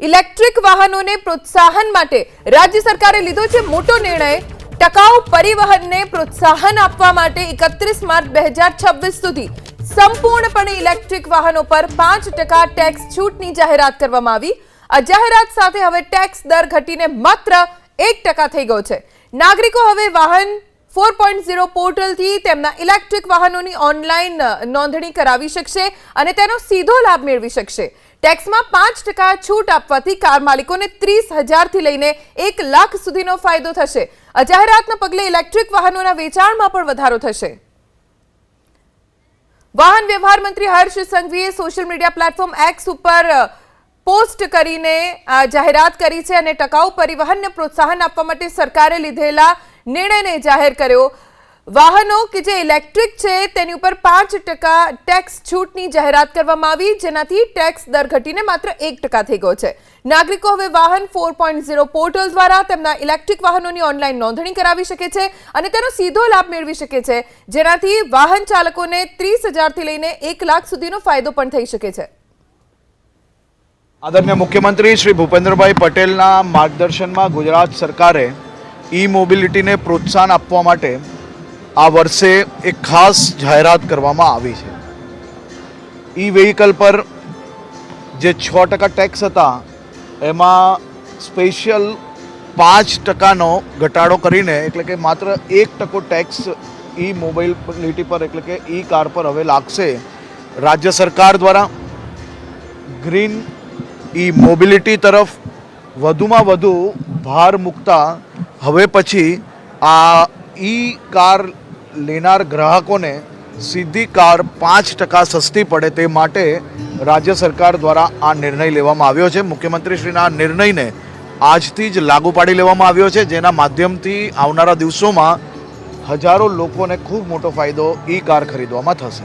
Electric વાહનોને પ્રોત્સાહન માટે રાજ્ય સરકારે લીધો છે મોટો નિર્ણય. ટકાઉ પરિવહનને પ્રોત્સાહન આપવા માટે એકત્રીસ માર્ચ બે હજાર છવ્વીસ સુધી સંપૂર્ણપણે ઇલેક્ટ્રિક વાહનો પર પાંચ ટકા ટેક્સ છૂટની જાહેરાત કરવામાં આવી. આ જાહેરાત સાથે હવે ટેક્સ દર ઘટીને માત્ર એક ટકા થઈ ગયો છે. નાગરિકો હવે વાહન ફોર પોઈન્ટ ઝીરો પોર્ટલથી તેમના ઇલેક્ટ્રિક વાહનોની ઓનલાઈન નોંધણી કરાવી શકશે અને તેનો સીધો લાભ મેળવી શકશે. ટેક્સમાં પાંચ ટકા છૂટ આપવાથી કાર માલિકોને ત્રીસ હજારથી લઈને એક લાખ સુધીનો ફાયદો થશે. આ જાહેરાતના પગલે ઇલેક્ટ્રિક વાહનોના વેચાણમાં પણ વધારો થશે. વાહન વ્યવહાર મંત્રી હર્ષ સંઘવીએ સોશિયલ મીડિયા પ્લેટફોર્મ એક્સ ઉપર પોસ્ટ કરીને જાહેરાત કરી છે અને ટકાઉ પરિવહનને પ્રોત્સાહન આપવા માટે સરકારે લીધેલા નિર્ણયને જાહેર કર્યો. વાહનો કે જે ઇલેક્ટ્રિક છે, તેની ઉપર પાંચ ટકા ટેક્સ છૂટની જાહેરાત કરવામાં આવી, જેનાથી ટેક્સ દર ઘટીને માત્ર એક ટકા થઈ ગયો છે. નાગરિકો હવે વાહન ફોર પોઈન્ટ ઝીરો પોર્ટલ દ્વારા તેમના ઇલેક્ટ્રિક વાહનોની ઓનલાઈન નોંધણી કરાવી શકે છે અને તેનો સીધો લાભ મેળવી શકે છે, જેનાથી વાહન ચાલકોને ત્રીસ હજારથી લઈને એક લાખ સુધીનો ફાયદો પણ થઈ શકે છે. આદરણીય મુખ્યમંત્રી શ્રી ભૂપેન્દ્રભાઈ પટેલના માર્ગદર્શનમાં ગુજરાત સરકારે ઈ મોબિલિટીને પ્રોત્સાહન આપવા માટે આ વર્ષે એક ખાસ જાહેરાત કરવામાં આવી છે. ઈ વેહિકલ પર જે છ ટકા ટેક્સ હતા, એમાં સ્પેશિયલ પાંચ ટકાનો ઘટાડો કરીને, એટલે કે માત્ર એક ટકો ટેક્સ ઈ મોબાઈલિટી પર, એટલે કે ઈ કાર પર હવે લાગશે. રાજ્ય સરકાર દ્વારા ગ્રીન ઈ મોબિલિટી તરફ વધુમાં વધુ ભાર મૂકતા, હવે પછી આ ઈ કાર લેનાર ગ્રાહકોને સીધી કાર પાંચ ટકા સસ્તી પડે તે માટે રાજ્ય સરકાર દ્વારા આ નિર્ણય લેવામાં આવ્યો છે. મુખ્યમંત્રીશ્રીના આ નિર્ણયને આજથી જ લાગુ પાડી લેવામાં આવ્યો છે. જેના માધ્યમથી આવનારા દિવસોમાં હજારો લોકોને ખૂબ મોટો ફાયદો ઈ કાર ખરીદવામાં થશે.